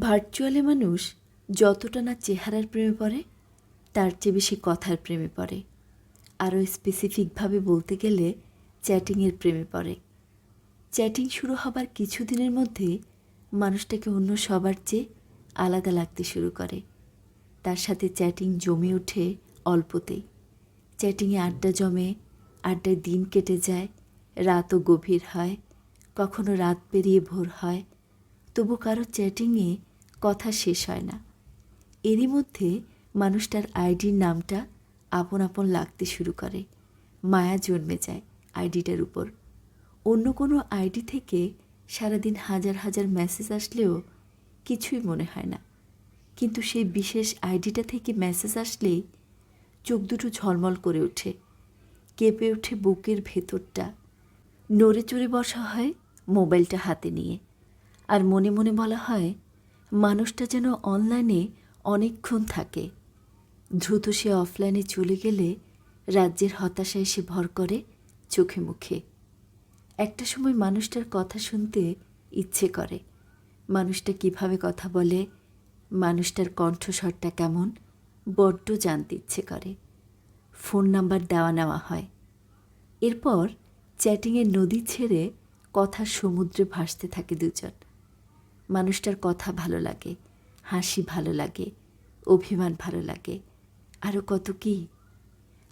ভার্চুয়ালে মানুষ যতটা না চেহারার প্রেমে পড়ে, তার চেয়ে বেশি কথার প্রেমে পড়ে। আরও স্পেসিফিকভাবে বলতে গেলে চ্যাটিংয়ের প্রেমে পড়ে। চ্যাটিং শুরু হবার কিছুদিনের মধ্যে মানুষটাকে অন্য সবার চেয়ে আলাদা লাগতে শুরু করে। তার সাথে চ্যাটিং জমে ওঠে অল্পতেই। চ্যাটিংয়ে আড্ডা জমে, আড্ডায় দিন কেটে যায়, রাতও গভীর হয়, কখনো রাত পেরিয়ে ভোর হয় তবু কারও চ্যাটিংয়ে কথা শেষ হয় না। এরই মধ্যে মানুষটার আইডির নামটা আপন আপন লাগতে শুরু করে। মায়া জন্মে যায় আইডিটার উপর। অন্য কোনো আইডি থেকে সারাদিন হাজার হাজার মেসেজ আসলেও কিছুই মনে হয় না। কিন্তু সেই বিশেষ আইডিটা থেকে মেসেজ আসলেই চোখ দুটো ঝলমল করে ওঠে। কেঁপে ওঠে বুকের ভেতরটা। নড়ে চড়ে বসা হয় মোবাইলটা হাতে নিয়ে। আর মনে মনে বলা হয়, মানুষটা যেন অনলাইনে অনেকক্ষণ থাকে। দ্রুত সে অফলাইনে চলে গেলে রাজ্যের হতাশা এসে ভর করে চোখে মুখে। একটা সময় মানুষটার কথা শুনতে ইচ্ছে করে। মানুষটা কীভাবে কথা বলে, মানুষটার কণ্ঠস্বরটা কেমন, বড্ড জানতে ইচ্ছে করে। ফোন নাম্বার দেওয়া নেওয়া হয়। এরপর চ্যাটিংয়ের নদী ছেড়ে কথার সমুদ্রে ভাসতে থাকে দুজন। মানুষটার কথা ভালো লাগে, হাসি ভালো লাগে, অভিমান ভালো লাগে। আরও কত কি?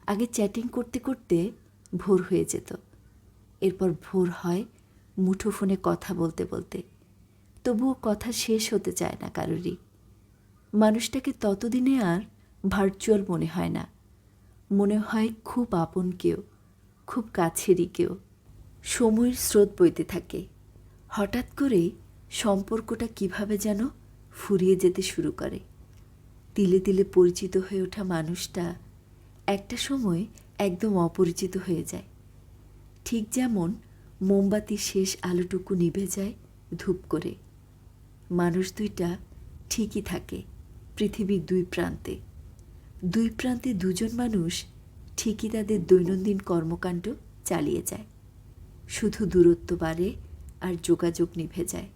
আগে চ্যাটিং করতে করতে ভোর হয়ে যেত। এরপর ভোর হয় মুঠো ফোনে কথা বলতে বলতে। তবুও কথা শেষ হতে চায় না কারোরই। মানুষটাকে ততদিনে আর ভার্চুয়াল মনে হয় না। মনে হয় খুব আপন কেউ, খুব কাছেরই কেউ। সময়ের স্রোত বইতে থাকে। হঠাৎ করেই সম্পর্কটা কীভাবে যেন ফুরিয়ে যেতে শুরু করে। তিলে তিলে পরিচিত হয়ে ওঠা মানুষটা একটা সময় একদম অপরিচিত হয়ে যায়। ঠিক যেমন মোমবাতির শেষ আলোটুকু নিভে যায় ধূপ করে। মানুষ দুইটা ঠিকই থাকে, পৃথিবীর দুই প্রান্তে। দুই প্রান্তে দুজন মানুষ ঠিকই তাদের দৈনন্দিন কর্মকাণ্ড চালিয়ে যায়। শুধু দূরত্ব বাড়ে আর যোগাযোগ নিভে যায়।